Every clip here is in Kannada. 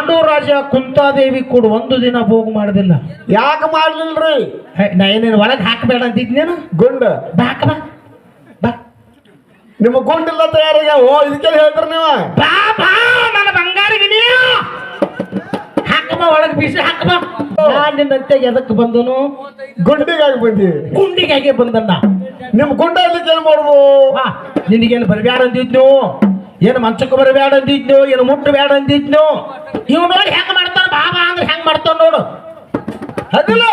ಪಾಂಡವರಾಜ ಕುಂತಾದೇವಿ ಕೂಡ ಒಂದು ದಿನ ಭೋಗ ಮಾಡುದಿಲ್ಲ. ಯಾಕೆ ಮಾಡ್ಲಿಲ್ರಿ? ನಾ ಏನೇನು ಒಳಗೆ ಹಾಕಬೇಡ ಅಂತಿದ್ನೇನು ಗುಂಡ. ಬಾಕ ಬಾ. ಬಾ. ನಿಮ್ಮ ಗುಂಡಿಲ್ಲ ತಯಾರಿಗೆ ಓ ಇದಕ್ಕೆಲ್ಲ ಹೇಳ್ತಾರ ನೀವ? ಬಾ ಬಾ ನನ್ನ ಬಂಗಾರ ಗಿಣಿಯ ಹಾಕಬಾ ಒಳಗೆ ಬೀಸಿ ಹಾಕಮ್ಮ ನಾನು ನಿನ್ನಂತೆ ಎದಕ್ಕೆ ಬಂದನು? ಗುಂಡಿಗಾಗಿ ಬಂದಿ. ಗುಂಡಿಗಾಗಿ ಬಂದಣ್ಣ. ನಿಮ್ ಗುಂಡ ಇದಕ್ಕೆ ಏನ್ ಮಾಡುದು? ವಾ ನಿನಗೇನು ಬರಬ್ಯಾಡ ಅಂದಿದ್ನು ಏನು ಮಂಚಕ್ಕೆ ಬರಬೇಡ ಅಂದಿದ್ನು? ಏನು ಮುಟ್ಟು ಬೇಡ ಅಂದಿದ್ನು? ಇವ್ ನೋಡಿ ಹೆಂಗ್ ಮಾಡ್ತಾನ? ಬಾಬಾ ಅಂದ್ರೆ ಹೆಂಗ್ ಮಾಡ್ತಾನ ನೋಡು. ಅದಿಲ್ಲ.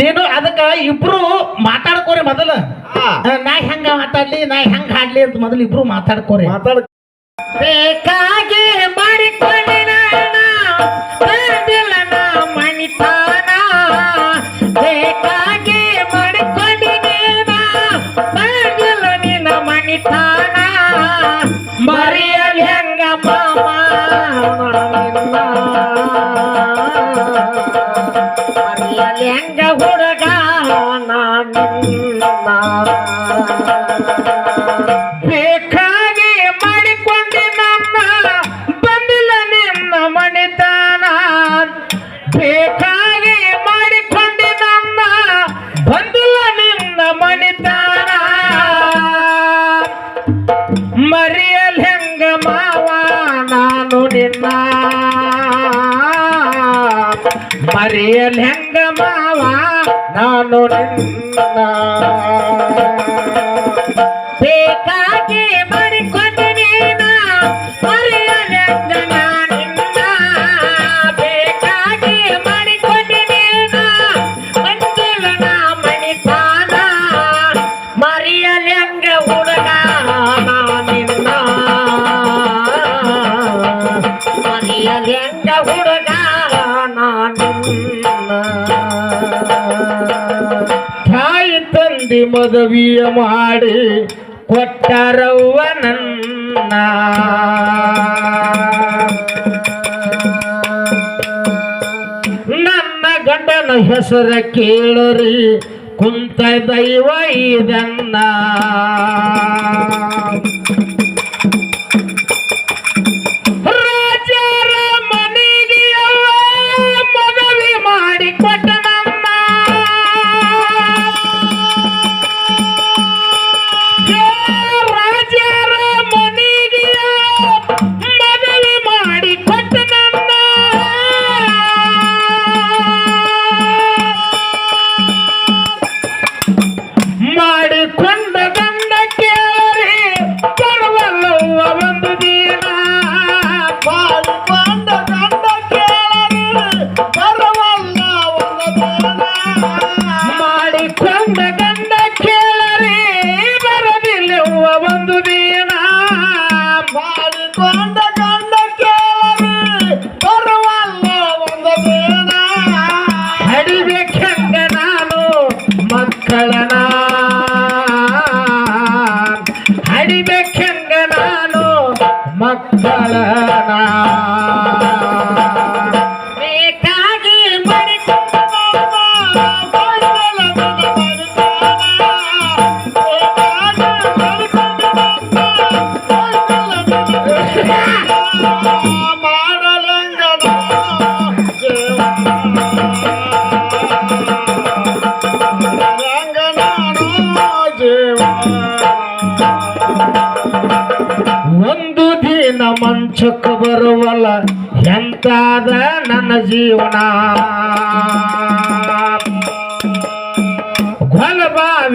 ನೀನು ಅದಕ್ಕ ಇಬ್ರು ಮಾತಾಡ್ಕೋರಿ ಮೊದಲ. ನಾ ಹೆಂಗ ಮಾತಾಡ್ಲಿ ನಾ ಹೆಂಗ್ ಹಾಡ್ಲಿ ಅಂತ ಮೊದಲು ಇಬ್ರು ಮಾತಾಡ್ಕೋರಿ. ಮಾತಾಡ ಬೇಕಾಗಿ ಮಾಡಿಕೊಂಡಿನ ನಾನು ತಂದೆ ಮದುವೆಯ ಮಾಡಿ ಕೊಟ್ಟರವ್ವ ನನ್ನ. ನನ್ನ ಗಂಡನ ಹೆಸರ ಕೇಳರಿ ಕುಂತ ದೈವ ಇದನ್ನ.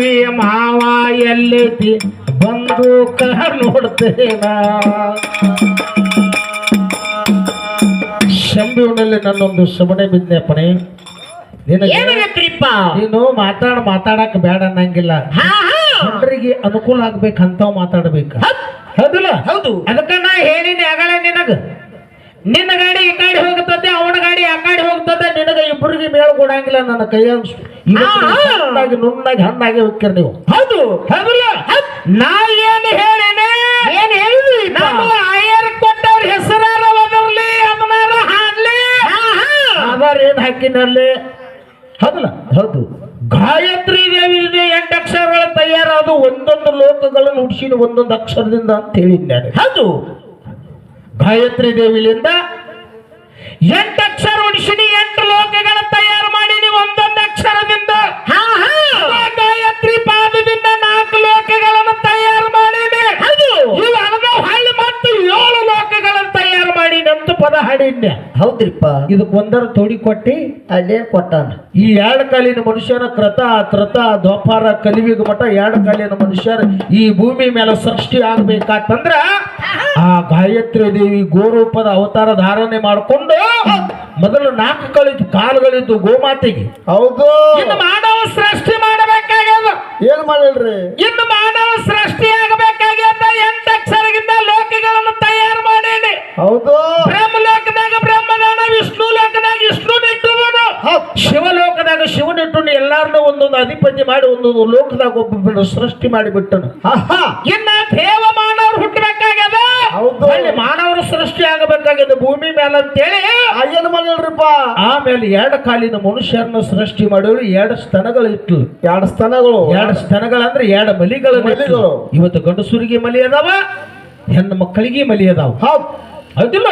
ಗೊಲಬಾವಿ ಮಾವ ಎಲ್ಲೈತಿ ಬಂದು ಕಹ ನೋಡ್ತೇನ? ಶಂಭುವಿನಲ್ಲಿ ನನ್ನೊಂದು ಸುಮನೆ ವಿಜ್ಞಾಪನೆ. ಏನಾಗತ್ರಿಪ್ಪ ನೀನು ಮಾತಾಡ ಮಾತಾಡಕ್ ಬೇಡ ಅನ್ನಂಗಿಲ್ಲ. ಹಾ ಹಾ. ಜನರಿಗೆ ಅನುಕೂಲ ಆಗ್ಬೇಕಂತ ಮಾತಾಡ್ಬೇಕು. ಹೌದಿಲ್ಲ? ಹೌದು. ಅದಕ್ಕ ನಾ ಹೇಳಿನಿ ಆಗಲೇ ನಿನಗ. ನಿನ್ನ ಗಾಡಿ ಈ ಕಡೆ ಹೋಗ್ತದೆ ಅವನ ಗಾಡಿ ಆ ಕಡೆ ಹೋಗ್ತದೆ ನಿನಗ ಇಬ್ಬರಿಗೆ ಮೇಳ ಕೊಡಂಗಿಲ್ಲ ನನ್ನ ಕೈಯಾಗ ಹಣ್ಣಾಗಿ ನುಣ್ಣಾಗಿ ಹಣ್ಣಾಗಿ ಹೋಗ್ತೀರಿ ನೀವು. ಹೌದು. ಹೌದಲ್ಲ? ನಾ ಏನು ಹೇಳೇನೆ? ಏನು ಹೇಳಿ ನಮ್ಮ ಆಯರ್ ಕೊಟ್ಟವ್ರ ಹೆಸರಾರ ಒದರ್ಲಿ ಅಮ್ಮನಾರ ಹಾಡ್ಲಿ. ಅವರ್ ಏನ್ ಹಾಕಿನಲ್ಲಿ ಹೌದಲ್ಲ? ಹೌದು. ಗಾಯತ್ರಿ ದೇವಿ ಇದೆ ಎಂಟು ಅಕ್ಷರಗಳ ತಯಾರಾದ ಒಂದೊಂದು ಲೋಕಗಳನ್ನು ಹುಡ್ಸಿನ ಒಂದೊಂದು ಅಕ್ಷರದಿಂದ ಅಂತ ಹೇಳಿದ್ದಾನೆ ಹೌದು. ಗಾಯತ್ರಿ ದೇವಿಲಿಂದ ಎಂಟು ಅಕ್ಷರ ಹುಡ್ಸಿನಿ ಎಂಟು ಲೋಕಗಳ ತಯಾರು ಗಾಯತ್ರಿ ಪಾದದಿಂದ ನಾಲ್ಕು ಲೋಕಗಳನ್ನು ತಯಾರು ಮಾಡಿದೆ. ಅದು ಅರ್ಧ ಹಳ್ಳಿ ಮತ್ತು ಏಳು ಲೋಕಗಳನ್ನು ತಯಾರು ಮಾಡಿ ಅಂತ ಪದ ಹಾಡಿನ್ಯ ಹೌದ್ರಿಪ್ಪ. ಇದಕ್ಕೆ ಒಂದರ ತೋಡಿ ಕೊಟ್ಟಿ ಅಲ್ಲೇ ಕೊಟ್ಟಾನ. ಈ ಎರಡು ಕಾಲಿನ ಮನುಷ್ಯನ ಕೃತ ಕೃತ ದ್ವಾಪಾರ ಕಲಿವಿಗ ಮಠ ಎರಡು ಕಾಲಿನ ಮನುಷ್ಯರ ಈ ಭೂಮಿ ಮೇಲೆ ಸೃಷ್ಟಿ ಆಗ್ಬೇಕಾತಂದ್ರ ಆ ಗಾಯತ್ರಿ ದೇವಿ ಗೋರೂಪದ ಅವತಾರ ಧಾರಣೆ ಮಾಡಿಕೊಂಡು ಮೊದಲು ನಾಲ್ಕು ಕಳಿತು ಕಾಲುಗಳಿದ್ದು ಗೋಮಾತೆಗೆ. ಹೌದು. ಮಾನವ ಸೃಷ್ಟಿ ಮಾಡಬೇಕಾಗ್ಯದ ಏನ್ ಮಾಡಿಲ್ರಿ? ಇನ್ನು ಮಾನವ ಸೃಷ್ಟಿ ಆಗಬೇಕಾಗ್ಯದ ಎಂಟು ಅಕ್ಷರಗಿಂತ ಲೋಕಗಳನ್ನು ತಯಾರು ಮಾಡೇನಿ. ಹೌದು. ಬ್ರಹ್ಮ ಲೋಕದಾಗ ಬ್ರಹ್ಮದಾನ ವಿಷ್ಣು ಲೋಕದಾಗ ವಿಷ್ಣು ನಿಟ್ಟುವನು. ಶಿವಲೋಕದಾಗ ಶಿವನಿಟ್ಟು ಎಲ್ಲಾರನ್ನೂ ಒಂದೊಂದು ಅಧಿಪತಿ ಮಾಡಿ ಒಂದೊಂದು ಲೋಕದಾಗ ಒಬ್ಬ ಸೃಷ್ಟಿ ಮಾಡಿಬಿಟ್ಟನು. ಇನ್ನ ದೇವ ಮಾನವರು ಹುಟ್ಟಬೇಕಾಗ್ಯದ ಹೌದು. ಅಲ್ಲಿ ಮಾನವರು ಸೃಷ್ಟಿ ಆಗಬೇಕಾಗಿದೆ ಭೂಮಿ ಮೇಲೆ ಅಂತೇಳಿ ಏನ್ ಮಾಡಿಲ್ರಿಪ್ಪ ಆಮೇಲೆ ಎರಡು ಕಾಲಿನ ಮನುಷ್ಯರನ್ನ ಸೃಷ್ಟಿ ಮಾಡಿದ್ರು ಎರಡು ಸ್ತನಗಳು ಇತ್ತು. ಎರಡು ಸ್ತನಗಳು. ಎರಡು ಸ್ತನಗಳಂದ್ರೆ ಎರಡು ಮಲಿಗಳು ಮಲಿಗಳು. ಇವತ್ತು ಗಂಡಸುರಿಗೆ ಮಲಿ ಅದಾವ ಹೆಣ್ಣು ಮಕ್ಕಳಿಗೆ ಮಲಿ ಅದಾವ ಹೌದು. ಹೌದಿಲ್ಲ?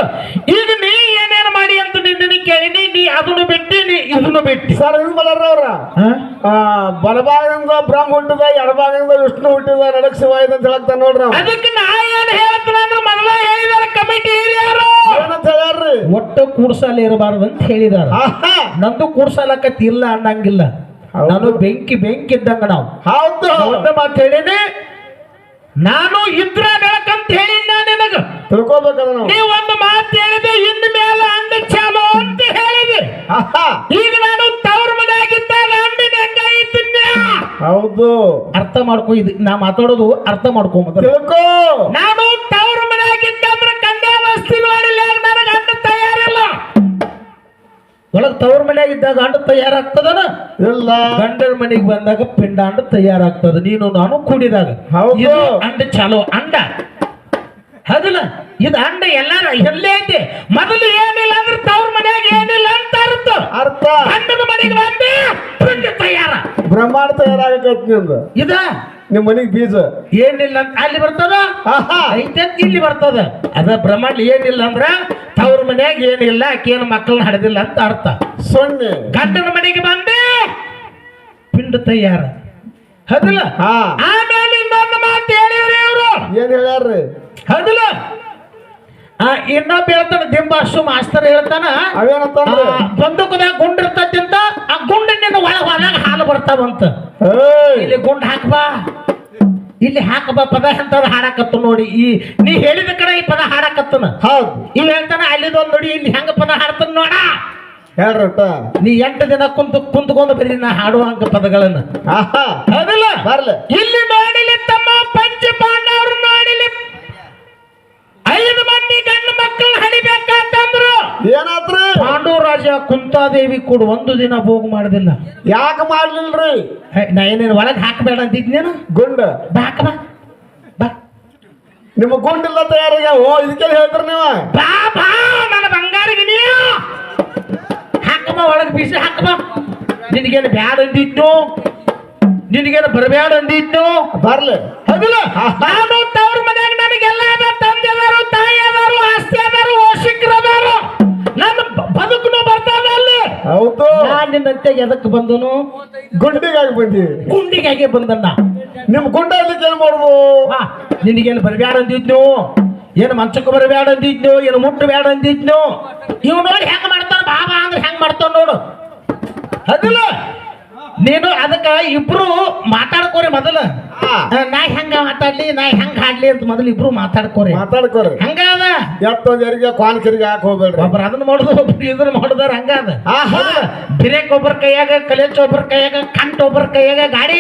ಈಗ ನೀ ಏನೇನು ಮಾಡಿ ಅಂತ ನಿನ್ನ ಕೇಳಿನಿ ನೀ ಅದನ್ನು ಬಿಟ್ಟಿ ನೀ ಇದನ್ನು ಬಿಟ್ಟಿ. ಸರ್ ಹೆಂಗ್ ಅವ್ರ? ಆ, ಬಲಭಾಗದಿಂದ ಬ್ರಹ್ಮ ಹುಟ್ಟಿದ ಎಡಭಾಗದಿಂದ ವಿಷ್ಣು ಹುಟ್ಟಿದ ನಡಕ್ ಶಿವ ಇದೆ ಅಂತ ಹೇಳಕ್ತಾನ ನೋಡ್ರಿ. ಅದಕ್ಕೆ ನಾ ಏನ್ ಹೇಳ್ತೀನಿ ಅಂದ್ರೆ ಮೊದಲ ಹೇಳಿದಾರ ಕಮಿಟಿ ಹಿರಿಯರು. ಏನಂತ ಹೇಳ್ಯಾರ್ರಿ? ಒಟ್ಟು ಕೂಡ್ಸಾಲ ಇರಬಾರ್ದು ಅಂತ ಹೇಳಿದಾರ. ನಂದು ಕೂಡ್ಸಾಲಕತ್ತಿ ಇಲ್ಲ ಅನ್ನಂಗಿಲ್ಲ. ನಾನು ಬೆಂಕಿ ಬೆಂಕಿ ಇದ್ದಂಗ ನಾವು. ಹೌದು ಮಾತು ಹೇಳಿನಿ. ನಾನು ಇದ್ರ ಬೆಳಕಂತ ಹೇಳಿ ನಿನಗ ತಿಳ್ಕೊಬೇಕದ ನಾವು. ನೀವು ಒಂದು ಮಾತು ಹೇಳಿದೆ ಇನ್ನು ಮೇಲೆ ಅಂಡ ಚಾಲೋ ಅಂತ ಹೇಳಿದೆ. ಈಗ ನಾನು ತವ್ರ ಮನೆಯಾಗಿದ್ದಾಗ ಅಂಡಿನ ಹೆಂಗಾಗಿತ್ತು ಹೌದು. ಅರ್ಥ ಮಾಡ್ಕೊ ಇದು ನಾ ಮಾತಾಡೋದು ಅರ್ಥ ಮಾಡ್ಕೊ ತಿಳ್ಕೋ. ನಾನು ತವ್ರ ಮನೆಯಾಗಿದ್ದಂದ್ರೆ ಕನ್ಯಾವಸ್ತಿ ನೋಡಿಲ್ಲ ನನಗೆ ಅಂಡ ತಯಾರಿಲ್ಲ. ಒಳಗ್ ತವ್ರ ಮನೆಯಾಗಿದ್ದಾಗ ಅಂಡ ತಯಾರಾಗ್ತದನ? ಇಲ್ಲ. ಗಂಡನ ಮನೆಗೆ ಬಂದಾಗ ಪಿಂಡಾಂಡ ತಯಾರಾಗ್ತದ ನೀನು ನಾನು ಕೂಡಿದಾಗ. ಹೌದು. ಅಂಡ ಚಾಲೋ ಅಂಡ ಹೌದಲ್ಲ ಇದು ಅಂಡ ಎಲ್ಲಾರ ಎಲ್ಲೇ ಐತಿ. ಮೊದಲು ಏನಿಲ್ಲ ಅಂದ್ರೆ ತವ್ರ ಮನ್ಯಾಗ ಏನಿಲ್ಲ ಅಂತ ಅರ್ಥ. ಅರ್ಥ. ಅಂಡದ ಮನೆಗೆ ಬಂದೆ ಪಿಂಡ ತಯಾರ. ಬ್ರಹ್ಮಾಂಡ ತಯಾರಾಗೈತಿ ನಿಂದ ಇದ? ನಿಮ್ಮ ಮನೆಗೆ ಬೀಜ. ಏನಿಲ್ಲ ಅಂತ ಅಲ್ಲಿ ಬರ್ತದ? ಆಹಾ. ಐತೆ ಅಂತ ಇಲ್ಲಿ ಬರ್ತದ. ಅದ ಬ್ರಹ್ಮಾಂಡ ಏನಿಲ್ಲ ಅಂದ್ರ ತವ್ರ ಮನ್ಯಾಗ ಏನಿಲ್ಲ ಆಕೇನು ಮಕ್ಕಳನ್ನ ಹಡದಿಲ್ಲ ಅಂತ ಅರ್ಥ. ಸೊನ್ನೆ. ಗಂಡನ ಮನೆಗೆ ಬಂದೆ ಪಿಂಡ ತಯಾರ. ಹೌದಲ್ಲ ಹಾ. ಆಮೇಲೆ ಇನ್ನೊಂದು ಮಾತು ಹೇಳಿವ್ರಿ ಅವರು ಏನ್ ಹೇಳ್ಯಾರ್ರಿ? ಹೌದಲ್ಲ? ಆ ಇನ್ನೊಬ್ಬ ಹೇಳ್ತಾನ ದಿಂಬಾಸು ಮಾಸ್ತರ್ ಹೇಳ್ತಾನ ಬಂದೂಕದಾಗ ಗುಂಡ್ ಇರ್ತೈತಿಂತ ಆ ಗುಂಡಿನಿಂದ ಒಳಗ ಹೊರಗ ಹಾಲು ಬರ್ತಾವಂತ. ಇಲ್ಲಿ ಗುಂಡ್ ಹಾಕ್ಬಾ ಇಲ್ಲಿ ಹಾಕಬಾ ಪದ ಅಂತ ಹಾಡಾಕತ್ತ ನೋಡಿ. ಈ ನೀ ಹೇಳಿದ ಕಡೆ ಈ ಪದ ಹಾಡಕತ್ತನ. ಹೌದು. ಇಲ್ಲಿ ಹೇಳ್ತಾನ ಅಲ್ಲಿದೊಂದು ನೋಡಿ ಇಲ್ಲಿ ಹೆಂಗ ಪದ ಹಾಡ್ತಾನ ನೋಡ. ನೀ ಎಂಟು ದಿನ ಕುಂತು ಕುಂತ್ಕೊಂಡು ಬರೀ ನಾ ಹಾಡುವಂಗ ಪದಗಳನ್ನ. ಆಹಾ. ಹೌದಲ್ಲ? ಬರ್ಲಿ. ಇಲ್ಲಿ ನೋಡಿಲಿ ತಮ್ಮ ಪಂಚ ಪಾಂಡವರು ನೋಡಿಲಿ ಐದು ಮಂದಿ ಗಂಡು ಮಕ್ಕಳು ಹಡಿಬೇಕಾತಂದ್ರು ಏನಾತ್ರಿ ಪಾಂಡವ ರಾಜ ಕುಂತಾದೇವಿ ಕೂಡ ಒಂದು ದಿನ ಭೋಗ ಮಾಡುದಿಲ್ಲ. ಯಾಕ ಮಾಡ್ಲಿಲ್ರಿ? ನಾ ಏನೇನು ಒಳಗೆ ಹಾಕಬೇಡ ಅಂತಿದ್ನೇನು? ಗುಂಡ. ಬಾಕ ಬಾ. ಬಾ. ನಿಮ್ಮ ಗುಂಡಿಲ್ಲ ಓ ಇದಕ್ಕೆಲ್ಲ ಹೇಳ್ತೀರಿ ನೀವು? ಬಾ ಬಾ ನನ್ನ ಬಂಗಾರಿಗೆ ನೀವು. ಹಾಕಮ್ಮ ಒಳಗೆ ಬೀಸಿ ಹಾಕಬ ನಿನಗೇನು ಬ್ಯಾಡ ಅಂದಿದ್ನು? ನಿನಗೇನು ಬರಬೇಡ ಅಂದಿದ್ನು? ಬರ್ಲಿ. ಹೌದಿಲ್ಲ? ನಾನು ತವ್ರ ಮನ್ಯಾಗ ನನಗೆಲ್ಲ ಅದ ತಂದೆ ಅದಾರು ತಾಯಿ ಅದಾರು ಆಸ್ತಿ ಅದಾರು ಓಶಿಕ್ರ ಅದಾರು ನನ್ನ ಬ- ಬದುಕುನು ಬರ್ತಾನ ಅಲ್ಲಿ. ಹೌದು. ನಾನು ನಿನ್ನಂತೆ ಎದಕ್ಕೆ ಬಂದನು? ಗುಂಡಿಗಾಗಿ ಬಂದಿ. ಗುಂಡಿಗಾಗಿ ಬಂದಣ್ಣ ನಿಮ್ ಗುಂಡ ಇರ್ಲಿಕ್ಕೆ ಏನ್ ಮಾಡುದು? ನಿನಗೇನು ಬರಬೇಡ ಅಂದಿದ್ನು? ಏನು ಮಂಚಕ್ಕೆ ಬರಬೇಡ ಅಂದಿದ್ನು? ಏನು ಮುಟ್ಟು ಬ್ಯಾಡ ಅಂದಿದ್ನು? ಇವ್ ನೋಡಿ ಹೆಂಗ್ ಮಾಡ್ತಾನ? ಬಾಬಾ ಅಂದ್ರೆ ಹೆಂಗ್ ಮಾಡ್ತಾನ ನೋಡು. ಅದಿಲ್ಲ. ನೀನು ಅದಕ್ಕ ಇಬ್ರು ಮಾತಾಡ್ಕೋರಿ ಮೊದಲ. ನಾ ಹೆಂಗ ಮಾತಾಡ್ಲಿ ನಾ ಹೆಂಗ್ ಹಾಡ್ಲಿ ಅಂತ ಮೊದಲು ಇಬ್ರು ಮಾತಾಡ್ಕೋರಿ. ಮಾತಾಡ್ಕೋರಿ. ಹಂಗ ಅದ? ಎತ್ತೊಂದ್ ಯಾರಿಗೆ ಕ್ವಾನ್ ಕಿರಿಗೆ ಹಾಕಿ ಹೋಗ್ಬೇಡ್ರಿ. ಒಬ್ರು ಅದನ್ನ ಮಾಡುದು ಒಬ್ರು ಇದನ್ನ ಮಾಡುದಾರ ಹಂಗ ಅದ. ಆಹಾ. ಬಿರೇಕ್ ಒಬ್ಬರ ಕೈಯಾಗ ಕಲೇಚ್ ಒಬ್ಬರ ಕೈಯಾಗ ಕಂಟ್ ಒಬ್ಬರ ಕೈಯಾಗ ಗಾಡಿ.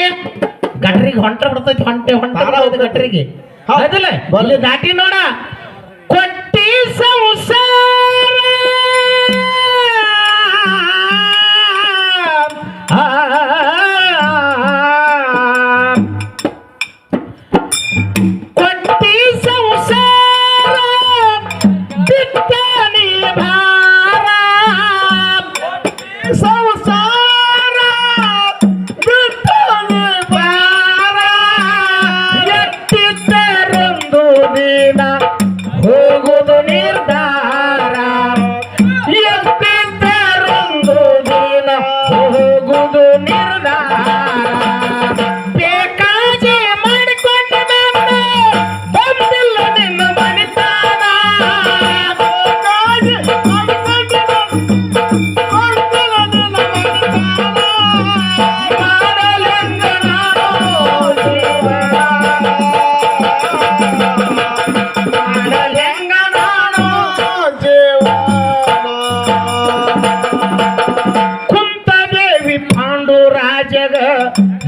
ಗಟ್ರಿಗೆ ಹೊಂಟ ಬಿಡ್ತೈತಿ ಹೊಂಟೆ ಹೊಂಟ ಗಟ್ರಿಗೆ. ಹೌದಲ್ಲ. ಇಲ್ಲಿ ದಾಟಿ ನೋಡ. ಕೊಟ್ಟಿ ಸಂಸಾರ. ಆ. ಸಂಸಾರ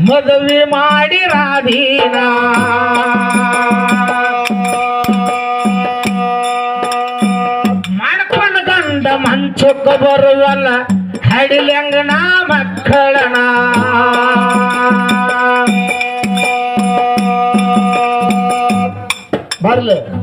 ಮದುವೆ ಮಾಡಿ ರಾಧೀನ. ಮಾಡ್ಕೊಂಡ ಗಂಡ ಮಂಚಕ್ಕ ಬರುವಲ್ಲ ಹಡಿಲಂಗನ ಮಕ್ಕಳನ. ಬರ್ಲಿ.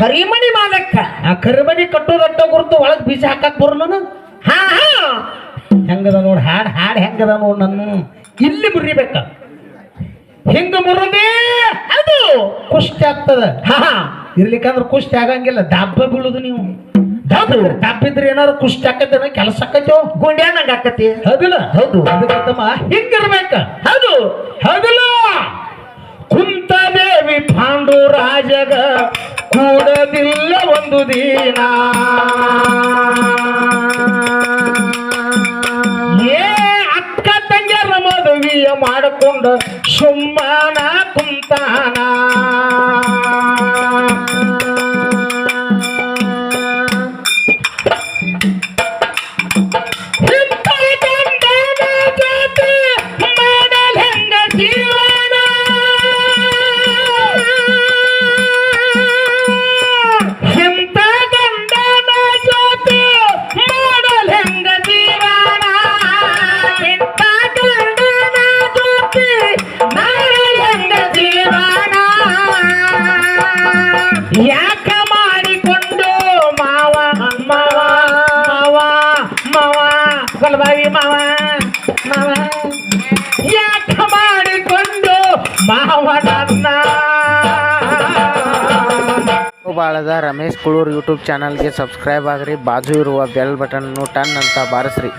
ಕರಿಮನಿ ಮಾಲಕ್ಕ ಆ ಕರಿಮಣಿ ಕಟ್ಟೋದಟ್ಟ ಗುರುತು ಒಳಗ್ ಬೀಜ ಹಾಕಕ್ ನಾನು? ಹಾ ಹಾ. ಹೆಂಗದ ನೋಡ್ ಹಾಡ್ ಹಾಡ್ ಹೆಂಗದ ನೋಡ್ ನನ್ನ? ಇಲ್ಲಿ ಮುರಿಬೇಕ ಹಿಂಗ ಮುರಿದೇ ಅದು ಕುಷ್ಟ ಆಗ್ತದ. ಹಾ ಇರ್ಲಿಕ್ಕಂದ್ರ ಕುಷ್ಟ ಆಗಂಗಿಲ್ಲ. ದಬ್ಬ ಬೀಳುದು ನೀವು. ದಬ್ಬ ದಬ್ಬಿದ್ರೆ ಏನಾದ್ರು ಕುಷ್ಟಿ ಆಕತ್ತೇನ ಕೆಲಸ ಆಕತ್ತೋ ಗುಂಡ್ಯಾನಂಗ ಆಕತಿ. ಹೌದಿಲ್ಲ? ಹೌದು. ಅದಕ್ಕಂತಮ್ಮ ಹಿಂಗಿರ್ಬೇಕ ಹೌದು. ಹೌದಿಲ್ಲ? ಕುಂತದೇವಿ ಪಾಂಡು ರಾಜಗ ಕೂಡದಿಲ್ಲ ಒಂದು ದಿನ. ಏ ಅಕ್ಕ ತಂಗ್ಯರ ಮದುವೆಯ ಮಾಡಿಕೊಂಡು ಸುಮ್ಮನ ಕುಂತಾನ. ಯೂಟ್ಯೂಬ್ ಚಾನಲ್ಗೆ ಸಬ್ಸ್ಕ್ರೈಬ್ ಆಗ್ರಿ ಬಾಜು ಇರುವ ಬೆಲ್ ಬಟನ್ ಟನ್ ಅಂತ ಬಾರಿಸ್ರಿ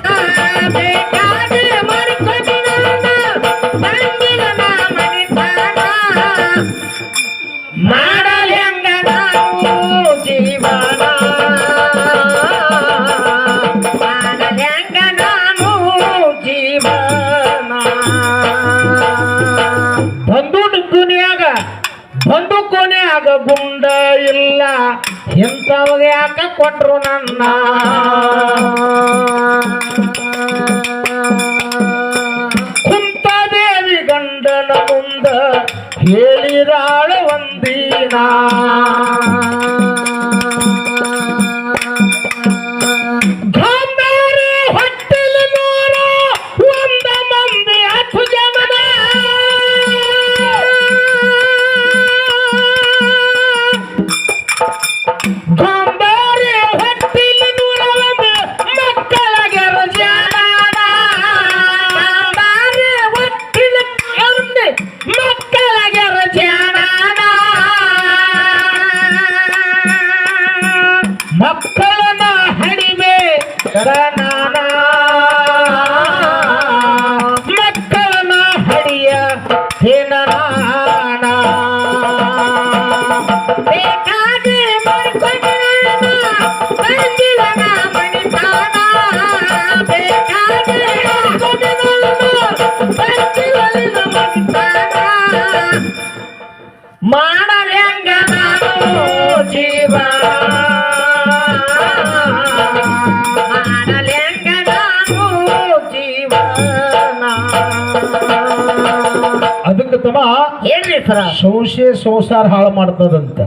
ಸರ ಸಂಶಯ ಸಂಸಾರ ಹಾಳು ಮಾಡ್ತದಂತ.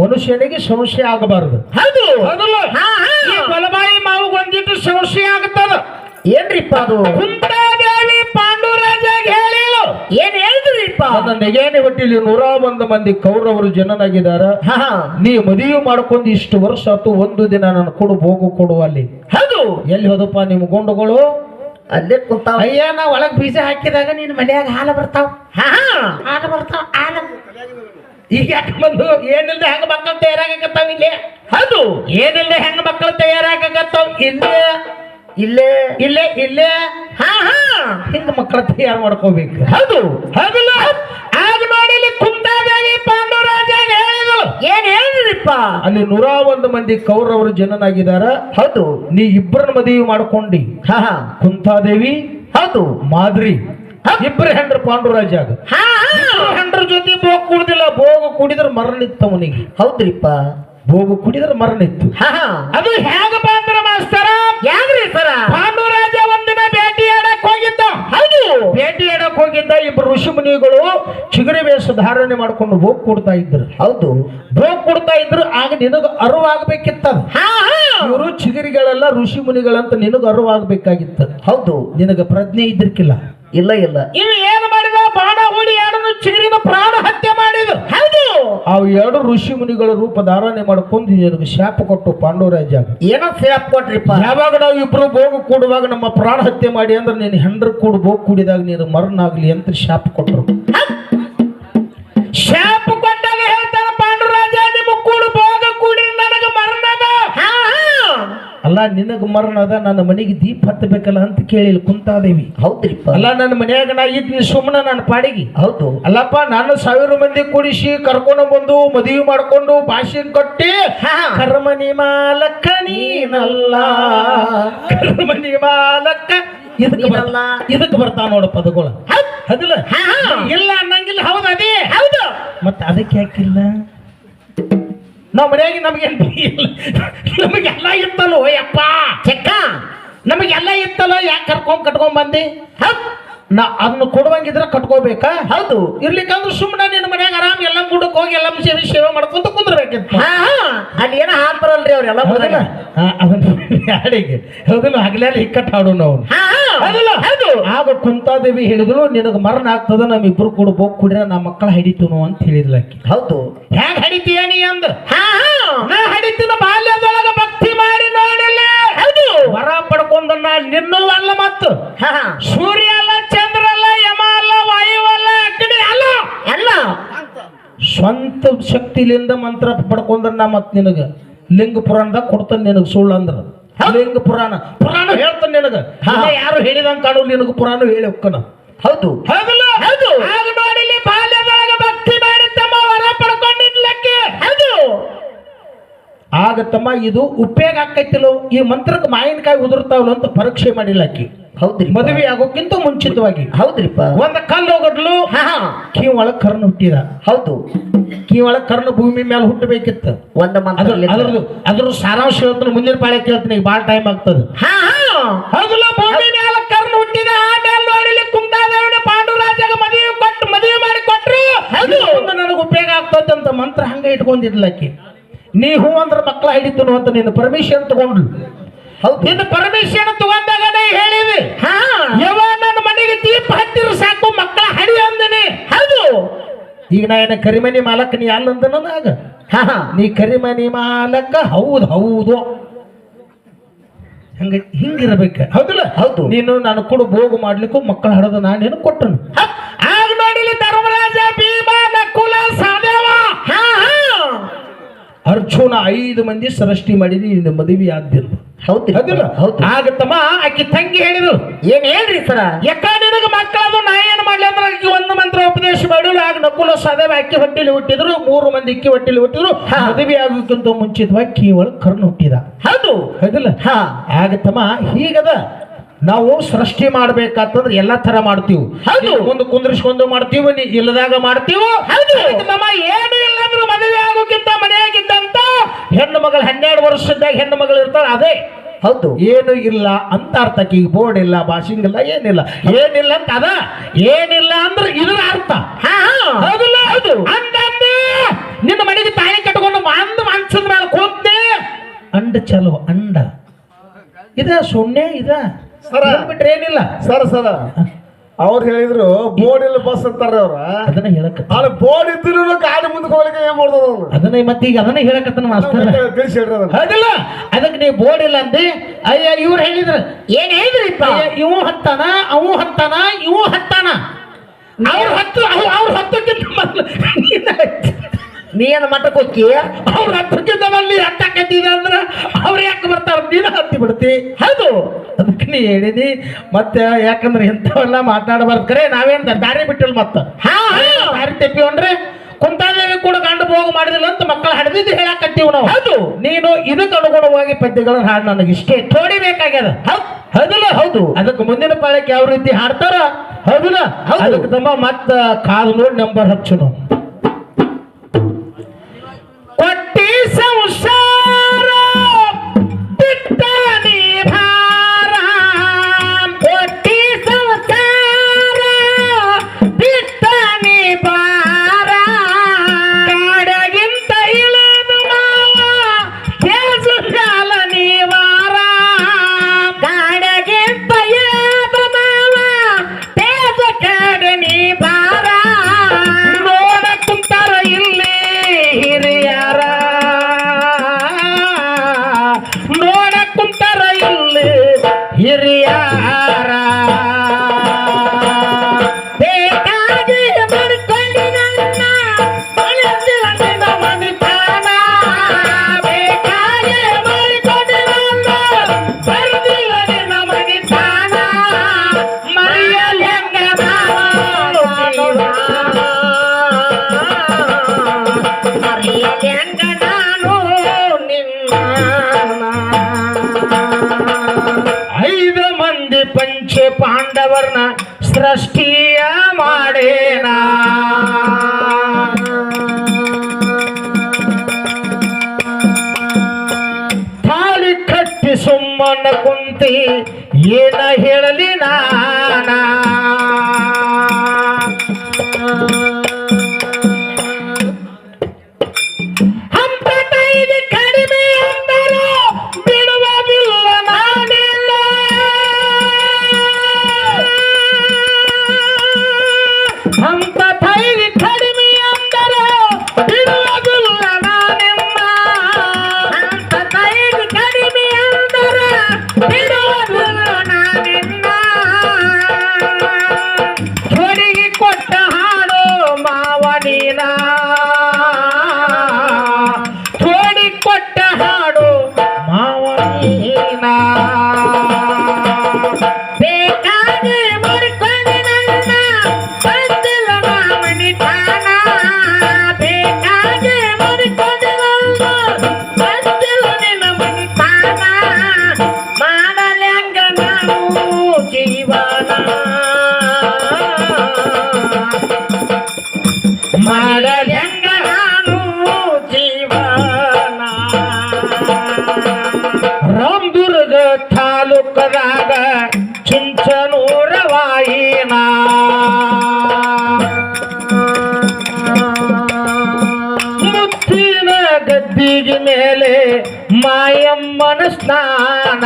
ಮನುಷ್ಯನಿಗೆ ಸಂಶಯ ಆಗಬಾರದು. ಹೌದು. ಬಲಬಾಯಿ ಮಾವು ಒಂದಿಟ್ಟು ಸಂಶಯ ಆಗುತ್ತದ? ಏನ್ರಿಪ್ಪ ಅದು? ಕುಂತಾದೇವಿ ಪಾಂಡುರಾಜ ಹೇಳಿಲು ಏನ್ ಹೇಳಿದ್ರಿಪ್ಪ? ನನ್ನ ನೆಗೆನೆ ಹೊಟ್ಟಿಲಿ ನೂರ ಒಂದು ಮಂದಿ ಕೌರವರು ಜನನಾಗಿದಾರ. ನೀ ಮದುವೆ ಮಾಡ್ಕೊಂಡು ಇಷ್ಟು ವರ್ಷ ಆತು ಒಂದು ದಿನ ನಾನು ಕೊಡು ಹೋಗು ಕೊಡು ಅಲ್ಲಿ. ಹೌದು. ಎಲ್ಲಿ ಹೋದಪ್ಪ ನಿಮ್ ಗುಂಡುಗಳು? ಅಲ್ಲೇ ಕುಂತಾವ. ಅಯ್ಯ ನಾ ಒಳಗ್ ಬೀಜ ಹಾಕಿದಾಗ ನಿನ್ನ ಮನ್ಯಾಗ ಹಾಲು ಬರ್ತಾವ. ಹಾ ಹಾಲು ಬರ್ತಾವ. ಹಾಲು ಈಗ ಯಾಕೆ ಬಂದು ಏನಿಲ್ಲದೆ ಹೆಂಗ ಮಕ್ಕಳು ತಯಾರಾಗತ್ತಾವ ಇಲ್ಲೇ? ಹೌದು. ಏನಿಲ್ಲದೆ ಹೆಂಗ ಮಕ್ಕಳು ತಯಾರಾಗತ್ತಾವ ಇಲ್ಲೇ. ಇಲ್ಲೇ. ಇಲ್ಲೇ ಇಲ್ಲೇ. ಹಾ ಹಾ. ಹಿಂಗ ಮಕ್ಕಳ ತಯಾರು ಮಾಡ್ಕೋಬೇಕು. ಹೌದು. ಹೌದಿಲ್ಲ? ಆಗ ಮಾಡಿ ಕುಂತಾದೇವಿ ಪಾಂಡ ಏನ್ ಅಲ್ಲಿ ನೂರ ಒಂದು ಮಂದಿ ಕೌರವರು ಜನನಾಗಿದಾರ ಹೌದು. ನೀ ಇಬ್ಬರನ್ನ ಮದುವೆ ಮಾಡ್ಕೊಂಡಿ. ಹಾ ಕುಂತಾದೇವಿ ಹೌದು. ಮಾದ್ರಿ. ಇಬ್ಬರು ಹೆಂಡ್ರ ಪಾಂಡುರಾಜಾಗ ಹಾ ಹೆಂಡ್ರ ಜೊತೆ ಭೋಗ ಕುಡ್ದಿಲ್ಲ. ಭೋಗ ಕುಡಿದ್ರೆ ಮರಣಿತ್ತು ಅವನಿಗೆ. ಹೌದ್ರಿಪ್ಪ. ಭೋಗ ಕುಡಿದ್ರೆ ಮರಣಿತ್ತು ಅದು ಹೇಗ ಬಂದ್ರ ಮಾಸ್ತರ ಯಾವ್ರಿ ಸರ? ಪಾಂಡುರಾಜ ಒಂದಿನ ಭೇಟಿ ಆಡಕ್ ಹೋಗಿದ್ದ. ಹೌದು. ಭೇಟಿ ಹೋಗಿದ್ದ ಇಬ್ಬರು ಋಷಿ ಮುನಿಗಳು ಚಿಗರಿ ವೇಷ ಧಾರಣೆ ಮಾಡ್ಕೊಂಡು ಭೋಗ ಕೊಡ್ತಾ ಇದ್ರು. ಹೌದು. ಭೋಗ ಕೊಡ್ತಾ ಇದ್ರು ಆಗ ನಿನಗ ಅರಿವಾಗಬೇಕಿತ್ತ. ಹಾ ಹಾ. ಇವರು ಚಿಗರಿಗಳೆಲ್ಲ ಋಷಿ ಮುನಿಗಳಂತ ನಿನಗ ಅರಿವಾಗಬೇಕಾಗಿತ್ತು. ಹೌದು. ನಿನಗ ಪ್ರಜ್ಞೆ ಇದ್ದಿರ್ಕಿಲ್ಲ. ಇಲ್ಲ. ಇಲ್ಲ ಅವು ಎರಡು ಋಷಿ ಮುನಿಗಳ ರೂಪ ಧಾರಣೆ ಮಾಡ್ಕೊಂಡು ನಿನಗೆ ಶಾಪ ಕೊಟ್ಟು ಪಾಂಡವರಾಜ ಏನೋ ಶಾಪ ಕೊಟ್ರಿಪ್ಪ? ಯಾವಾಗ ನಾವು ಇಬ್ರು ಭೋಗ ಕೂಡುವಾಗ ನಮ್ಮ ಪ್ರಾಣ ಹತ್ಯೆ ಮಾಡಿ ಅಂದ್ರೆ ನೀನು ಹೆಂಡ್ರ ಕೂಡ ಭೋಗ ಕೂಡಿದಾಗ ನೀನು ಮರಣ ಆಗ್ಲಿ ಅಂತ ಶಾಪ ಕೊಟ್ಟರು. ಶಾಪ ಅಲ್ಲ ನಿನಗ ಮರಣ ಅದ ನನ್ನ ಮನೆಗೆ ದೀಪ ಹತ್ತಬೇಕಲ್ಲ ಅಂತ ಕೇಳಿಲ್ಲ ಕುಂತಾದೇವಿ. ಹೌದ್ರಿಪ್ಪ. ಅಲ್ಲ ನನ್ನ ಮನ್ಯಾಗ ನಾ ಇದ್ನಿ ಸುಮ್ಮನೆ ನನ್ನ ಪಾಡಿಗೆ. ಹೌದು. ಅಲ್ಲಪ್ಪ ನಾನು ಸಾವಿರ ಮಂದಿ ಕೂಡಿಸಿ ಕರ್ಕೊಂಡು ಬಂದು ಮದುವೆ ಮಾಡ್ಕೊಂಡು ಭಾಷೆ ಕೊಟ್ಟಿ. ಕರ್ಮನಿ ಮಾಲಕ್ಕ ನೀನಲ್ಲ. ಕರ್ಮನಿ ಮಾಲಕ್ಕ ಇದಕ್ಕೆ ಬರಲ್ಲ ಇದಕ್ಕೆ ಬರ್ತಾನೆ ನೋಡ ಪದಗಳು. ಇಲ್ಲ ಅನ್ನಂಗಿಲ್ಲ ಹೌದು ಅದೇ. ಹೌದು. ಮತ್ತೆ ಅದಕ್ಕೆ ಯಾಕಿಲ್ಲ? ನಾವು ಮನೆಯಾಗಿ ನಮಗೇನು ಇಲ್ಲ. ನಮಗೆಲ್ಲ ಇತ್ತಲ್ಲೋ ಯಪ್ಪ ಚೆಕ್ಕ. ನಮಗೆಲ್ಲ ಇತ್ತಲ್ಲ? ಯಾಕೆ ಕರ್ಕೊಂಡು ಕಟ್ಕೊಂಡ್ ಬಂದಿ? ನಾ ಅದನ್ನ ಕೊಡುವಂಗಿದ್ರೆ ಕಟ್ಕೋಬೇಕಾ? ಹೌದು. ಇರ್ಲಿಕ್ಕಂದ್ರೆ ಸುಮ್ಮನೆ ನಿನ್ನ ಮನ್ಯಾಗ ಆರಾಮ್ ಎಲ್ಲ ಗುಡಕ್ಕೆ ಹೋಗಿ ಎಲ್ಲ ಸೇವೆ ಸೇವೆ ಮಾಡ್ಕೊಂತ ಕುಂದ್ರಬೇಕಿತ್ತು. ಹಾ ಹಾ. ಅಲ್ಲಿ ಏನೋ ಹಾಕ್ತಾರಲ್ರಿ ಅವ್ರೆಲ್ಲ ಹೌದಿಲ್ಲ? ಅದನ್ನ ಹೌದಿಲ್ಲ? ಹಗಲೆಲ್ಲ ಇಕ್ಕಟ್ಟು ಹಾಡು ನಾವು ಹಾ ಹಾ. ಹೌದಿಲ್ಲ? ಹೌದು. ಆಗ ಕುಂತಾದೇವಿ ಹೇಳಿದ್ರು ನಿನಗೆ ಮರಣ ಆಗ್ತದ ನಮ್ ಇಬ್ರು ಕೂಡ ಹೋಗ್ ಕುಡಿದ್ರೆ ನಾ ಮಕ್ಕಳ ಹಿಡಿತುನು ಅಂತ ಹೇಳಿದ್ಲ ಆಕಿ. ಹೌದು. ಹ್ಯಾಂಗ ಹಡಿತೀಯ ನೀ ಅಂದ? ಹಾ ಹಾ. ನಾ ಹಿಡಿತಿನ ಬಾಲ್ಯದೊಳಗ ಭಕ್ತಿ ಮಾಡಿ ನೋಡಲ್ಲ. ಹೌದು. ವರ ಪಡ್ಕೊಂಡ ನಾ ನಿನ್ನೂ ಅಲ್ಲ ಮತ್ತು. ಹಾ ಹಾ. ಸೂರ್ಯ ಎಲ್ಲ ಸ್ವಂತ ಶಕ್ತಿಲಿಂದ ಮಂತ್ರ ಪಡ್ಕೊಂಡ್ರ ನಾ ಮತ್ ನಿನಗ ಲಿಂಗ ಪುರಾಣದಾಗ ಕೊಡ್ತಾನೆ ನಿನಗ ಸುಳ್ಳು ಅಂದ್ರ. ಲಿಂಗ ಪುರಾಣ. ಪುರಾಣ ಹೇಳ್ತಾನೆ ನಿನಗ. ಯಾರು ಹೇಳಿದಂಗ ಕಾಣು ನಿನಗ ಪುರಾಣ ಹೇಳಿ ಹೌದು. ಹೌದಲ್ಲ? ಹೌದು. ಆಗ ಆಗ ತಮ್ಮ ಇದು ಉಪಯೋಗ ಆಕೈತಿಲ್ಲೋ ಈ ಮಂತ್ರದ ಮಾವಿನಕಾಯಿ ಉದುರ್ತಾವಲ್ಲ ಅಂತ ಪರೀಕ್ಷೆ ಮಾಡಿಲ್ಲ ಆಕಿ. ಹೌದ್ರಿ ಮದುವೆ ಆಗೋಕ್ಕಿಂತ ಮುಂಚಿತವಾಗಿ. ಹೌದ್ರಿಪ್ಪ. ಒಂದ ಕಲ್ಲು ಹೋಗಡ್ಲು ಹಾ ಕೀ ಒಳಗ್ ಕರ್ಣ ಹುಟ್ಟಿದ. ಹೌದು. ಕೀ ಒಳಗ್ ಕರ್ಣ ಭೂಮಿ ಮೇಲೆ ಹುಟ್ಟಬೇಕಿತ್ತು. ಒಂದ ಅದ್ರ ಮಂತ್ರದಲ್ಲಿ ಅದ್ರದ್ದು ಅದ್ರ ಸಾರಾಂಶ ಹೇಳ್ತಾನೆ ಮುಂದಿನ ಪಾಳೆ ಕೇಳ್ತೀನಿ ಈಗ ಭಾಳ ಟೈಮ್ ಆಗ್ತದೆ. ಹಾ ಹಾ. ಹೌದಲ್ಲ ಭೂಮಿ ಮೇಲೆ ಕರ್ನ ಹುಟ್ಟಿದ ಆಮೇಲೆ ನೋಡಿಲಿ ಕುಂತಾದೇವನ ಪಾಂಡುರಾಜಗ ಮದುವೆ ಕೊಟ್ಟು ಮದುವೆ ಮಾಡಿ ಕೊಟ್ರು. ಒಂದು ನನಗೆ ಉಪಯೋಗ ಆಗ್ತದೆ ಅಂತ ಮಂತ್ರ ಹಂಗ ಇಟ್ಕೊಂಡಿದ್ಲಕ್ಕಿ ನೀ ಹೂ ಅಂದ್ರೆ ಮಕ್ಕಳ ಹಿಡಿತನು ಅಂತ ನಿನ್ನ ಪರ್ಮಿಷನ್ ತಗೊಂಡ್ಲು ಹೌದು. ನಿನ್ನ ಪರ್ಮಿಷನ್ ತಗೊಂಡಾಗ ನೀ ಹೇಳಿದಿ. ಹಾ. ಯವ ನನ್ನ ಮನೆಗೆ ದೀಪ ಹತ್ತಿರ ಸಾಕು ಮಕ್ಕಳ ಹಡಿ ಅಂದನಿ. ಹೌದು. ಈಗ ನಾ ಏನ ಕರಿಮನಿ ಮಾಲಕ್ ನೀ ಅಲ್ಲಂದನಾಗ ನೀ ಕರಿಮನಿ ಮಾಲಕ? ಹೌದು ಹೌದು. ಹಂಗ ಹಿಂಗಿರ್ಬೇಕು. ಹೌದಲ್ಲ. ಹೌದು. ನೀನು ನಾನು ಕೂಡ ಭೋಗ ಮಾಡ್ಲಿಕ್ಕೂ ಮಕ್ಕಳ ಹಡದ ನಾನೇನು ಕೊಟ್ಟನು. ಅರ್ಜುನ ಐದು ಮಂದಿ ಸೃಷ್ಟಿ ಮಾಡಿದಿ ನಿನ್ನ ಮದುವೆ ಆದ್ದಿಲ್ಲ. ಹೌದ್ರಿ. ಹೌದಿಲ್ಲ? ಹೌದು. ಆಕಿ ತಂಗಿ ಹೇಳಿದ್ರು ಏನ್ ಹೇಳ್ರಿ ಸರ? ಯಾಕ ನಿನಗೆ ಮಕ್ಕಳದು ನಾ ಏನ್ ಮಾಡ್ಲಿ ಅಂದ್ರೆ ಆಕಿ ಒಂದು ಮಂತ್ರ ಉಪದೇಶ ಮಾಡಿಲ್ಲ. ಆಗ ನಕುಲ ಸದೇವ ಅಕ್ಕಿ ಹೊಟ್ಟಿಲಿ ಹುಟ್ಟಿದ್ರು ಮೂರು ಮಂದಿ ಇಕ್ಕಿ ಹೊಟ್ಟಿಲಿ ಹುಟ್ಟಿದ್ರು. ಮದುವೆ ಆಗೋಕ್ಕಿಂತ ಮುಂಚಿತವಾಗಿ ಕೀ ಒಳಗೆ ಕರ್ನ ಹುಟ್ಟಿದ. ಹೌದು. ಹೌದಿಲ್ಲ? ಹಾ. ಆಗತ್ತಮ್ಮ ಹೀಗದ ನಾವು ಸೃಷ್ಟಿ ಮಾಡ್ಬೇಕಂತಂದ್ರೆ ಎಲ್ಲಾ ತರ ಮಾಡ್ತೀವಿ. ಹೌದು. ಒಂದು ಕುಂದ್ರಿಸ್ಕೊಂಡು ಮಾಡ್ತೀವಿ ಇಲ್ಲದಾಗ ಮಾಡ್ತೀವಿ? ಹೌದು. ನಮ್ಮ ಏನು ಇಲ್ಲ ಅಂದ್ರೆ ಮದುವೆ ಆಗೋಕ್ಕಿಂತ ಹೆಣ್ಣು ಮಗಳು ಹನ್ನೆರಡು ವರ್ಷದಾಗ ಹೆಣ್ಣು ಮಗಳು ಇರ್ತಾಳೆ ಅದೇ. ಹೌದು. ಏನು ಇಲ್ಲ ಅಂತ ಅರ್ಥಕ್ಕೆ ಈಗ ಬೋರ್ಡ್ ಇಲ್ಲ ಭಾಷಿಂಗ್ ಇಲ್ಲ ಏನಿಲ್ಲ. ಏನಿಲ್ಲ ಅಂತ ಅದ. ಏನಿಲ್ಲ ಅಂದ್ರೆ ಇದರ ಅರ್ಥ. ಹೌದಿಲ್ಲ? ಹೌದು. ಅಂದಂದು ನಿನ್ನ ಮನೆಗೆ ತಾಯಿ ಕಟ್ಕೊಂಡು ಅಂದ ಮನ್ಸದ ಮೇಲೆ ಕೂತೆ ಅಂಡ ಚಲೋ ಅಂಡ. ಇದ ಸೊನ್ನೆ ಇದ. ಸರ. ಬಿಟ್ರೆ ಏನಿಲ್ಲ. ಸರ್ ಸರ. ಅವ್ರು ಹೇಳಿದ್ರು ಬೋರ್ಡ್ ಇಲ್ಲ ಬಸ್ ಅಂತಾರೆ ಅವ್ರ. ಅದನ್ನ ಹೇಳಕ್ ಅಲ್ಲಿ ಬೋರ್ಡ್ ಇದ್ರು ಗಾಡಿ ಮುಂದಕ್ಕೆ ಹೋಗ್ಲಿಕ್ಕೆ ಏನ್ ಮಾಡ್ದದ ಅವ್ನು? ಅದನ್ನ ಮತ್ತೀಗ ಅದನ್ನ ಹೇಳಕತ್ತನ ಮಾಸ್ತರ ಮತ್ತೆ ತಿಳಿಸಿ ಹೇಳ್ರಿ ಅದನ್ನ. ಹೌದಿಲ್ಲ? ಅದಕ್ಕೆ ನೀವು ಬೋರ್ಡ್ ಇಲ್ಲ ಅಂದಿ. ಅಯ್ಯ ಇವ್ರು ಹೇಳಿದ್ರು ಏನ್ ಹೇಳಿದ್ರಿ ಇವು ಹತ್ತಾನ ಅವು ಹತ್ತಾನ ಇವು ಹತ್ತಾನ. ಅವ್ರು ಹತ್ತು ಅವ್ರು ಅವ್ರ ಹತ್ತಕ್ಕಿಂತ ನೀ ಏನ್ ಮಟ್ಟಕ್ಕೆ ನೀ ಅವ್ರು ಅವ್ರ ಹತ್ತಕ್ಕಿಂತ ಮೊದ್ಲು ಕಟ್ಟಿದ ಅಂದ್ರ ಅವ್ರು ಯಾಕೆ ಬರ್ತಾರ? ನೀನು ಹತ್ತಿ ಬಿಡ್ತಿ. ಹೌದು. ಅದಕ್ಕೆ ನೀ ಹೇಳಿದಿ. ಮತ್ತೆ ಯಾಕಂದ್ರೆ ಇಂಥವೆಲ್ಲ ಮಾತಾಡಬಾರ್ದು. ಕರೆ ನಾವೇನ್ ದಾರಿ ಬಿಟ್ಟಿಲ್ಲ ಮತ್ತ? ಹಾ ದಾರಿ ತೆಪ್ಪಿವನ್ರಿ ಕುಂತಾದೇವಿ ಕೂಡ ಗಂಡು ಭೋಗ ಮಾಡಿದಿಲ್ಲ ಅಂತ ಮಕ್ಕಳು ಹಡ್ದಿದ್ದು ಹೇಳಕತ್ತೀವಿ ನಾವು. ಹೌದು. ನೀನು ಇದಕ್ಕೆ ಅನುಗುಣವಾಗಿ ಪದ್ಯಗಳನ್ನ ಹಾಡು ನನಗೆ ಇಷ್ಟೇ. ತೋಡಿ ಬೇಕಾಗ್ಯದ. ಹೌದಲ್ಲ? ಹೌದು. ಅದಕ್ಕೆ ಮುಂದಿನ ಪಾಳಕ್ಕೆ ಯಾವ ರೀತಿ ಹಾಡ್ತಾರ? ಹೌದಲ್ಲ. ಅದಕ್ಕೆ ತಮ್ಮ ಮತ್ತ ಕಾದು ನೋಡಿ ನಂಬರ್ ಹಚ್ಚುನು ಕೊಟ್ಟಿ ಸಂಸಾರ ಮಂದಿ ಪಂಚ ಪಾಂಡವರನ್ನ ಸೃಷ್ಟಿಯ ಮಾಡೇನ ತಾಳಿ ಕಟ್ಟಿ ಸುಮ್ಮನ ಕುಂತಿ ಏನ ಮೇಲೆ ಮಾಯಮ್ಮನ ಸ್ನಾನ.